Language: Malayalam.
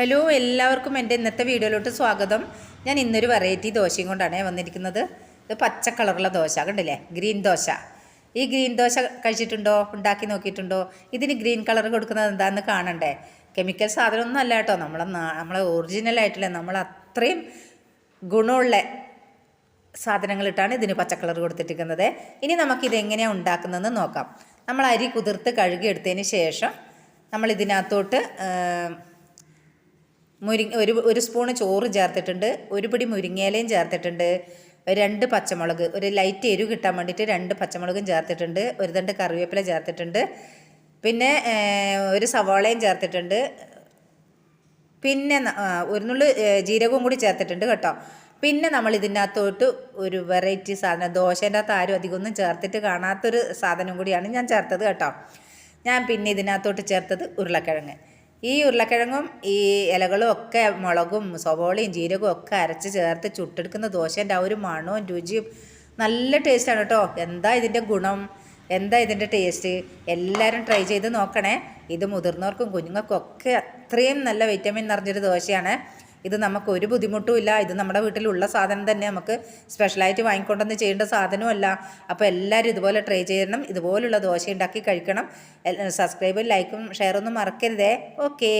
ഹലോ എല്ലാവർക്കും എന്റെ ഇന്നത്തെ വീഡിയോയിലോട്ട് സ്വാഗതം. ഞാൻ ഇന്നൊരു വെറൈറ്റി ദോശയും കൊണ്ടാണ് വന്നിരിക്കുന്നത്. ഇത് പച്ച കളറുള്ള ദോശ കണ്ടില്ലേ? ഗ്രീൻ ദോശ. ഈ ഗ്രീൻ ദോശ കഴിച്ചിട്ടുണ്ടോ? ഉണ്ടാക്കി നോക്കിയിട്ടുണ്ടോ? ഇതിന് ഗ്രീൻ കളർ കൊടുക്കുന്നത് എന്താണെന്ന് കാണണ്ടേ? കെമിക്കൽ സാധനമൊന്നും അല്ല കേട്ടോ. നമ്മളെ നമ്മളെ ഒറിജിനൽ ആയിട്ടുള്ള നമ്മൾ അത്രയും ഗുണമുള്ള സാധനങ്ങളിട്ടാണ് ഇതിന് പച്ച കളർ കൊടുത്തിട്ടിരിക്കുന്നത്. ഇനി നമുക്കിത് എങ്ങനെയാണ് ഉണ്ടാക്കുന്നതെന്ന് നോക്കാം. നമ്മൾ അരി കുതിർത്ത് കഴുകിയെടുത്തതിന് ശേഷം നമ്മൾ ഇതിനകത്തോട്ട് മുരി ഒരു ഒരു സ്പൂണ് ചോറ് ചേർത്തിട്ടുണ്ട് ഒരു പിടി മുരിങ്ങയിലയും ചേർത്തിട്ടുണ്ട് രണ്ട് പച്ചമുളക് ഒരു ലൈറ്റ് എരിവ് കിട്ടാൻ വേണ്ടിയിട്ട് രണ്ട് പച്ചമുളകും ചേർത്തിട്ടുണ്ട് ഒരു തണ്ട് കറിവേപ്പില ചേർത്തിട്ടുണ്ട് പിന്നെ ഒരു സവാളയും ചേർത്തിട്ടുണ്ട് പിന്നെ ഒരു നുള്ളു ജീരകവും കൂടി ചേർത്തിട്ടുണ്ട് കേട്ടോ. പിന്നെ നമ്മൾ ഇതിനകത്തോട്ട് ഒരു വെറൈറ്റി സാധനം ദോശേന്റെ അകത്ത് ആരും അധികം ഒന്നും ചേർത്തിട്ട് കാണാത്തൊരു സാധനം കൂടിയാണ് ഞാൻ ചേർത്തത് കേട്ടോ. ഞാൻ പിന്നെ ഇതിനകത്തോട്ട് ചേർത്തത് ഉരുളക്കിഴങ്ങ്. ഈ ഉരുളക്കിഴങ്ങും ഈ ഇലകളും ഒക്കെ മുളകും സവോളയും ജീരകവും ഒക്കെ അരച്ച് ചേർത്ത് ചുട്ടെടുക്കുന്ന ദോശേന്റെ ആ ഒരു മണവും രുചിയും നല്ല ടേസ്റ്റാണ് കേട്ടോ. എന്താ ഇതിന്റെ ഗുണം? എന്താ ഇതിന്റെ ടേസ്റ്റ് എല്ലാവരും ട്രൈ ചെയ്ത് നോക്കണേ. ഇത് മുതിർന്നവർക്കും കുഞ്ഞുങ്ങൾക്കും ഒക്കെ അത്രയും നല്ല വിറ്റമിൻ നിറഞ്ഞൊരു ദോശയാണ്. ഇത് നമുക്ക് ഒരു ബുദ്ധിമുട്ടുമില്ല ഇത് നമ്മുടെ വീട്ടിലുള്ള സാധനം തന്നെ നമുക്ക് സ്പെഷ്യലായിട്ട് വാങ്ങിക്കൊണ്ടുവന്ന് ചെയ്യേണ്ട സാധനമല്ല അപ്പോൾ എല്ലാവരും ഇതുപോലെ ട്രൈ ചെയ്യണം. ഇതുപോലുള്ള ദോശ ഉണ്ടാക്കി കഴിക്കണം. സബ്സ്ക്രൈബും ലൈക്കും ഷെയറൊന്നും മറക്കരുതേ. ഓക്കേ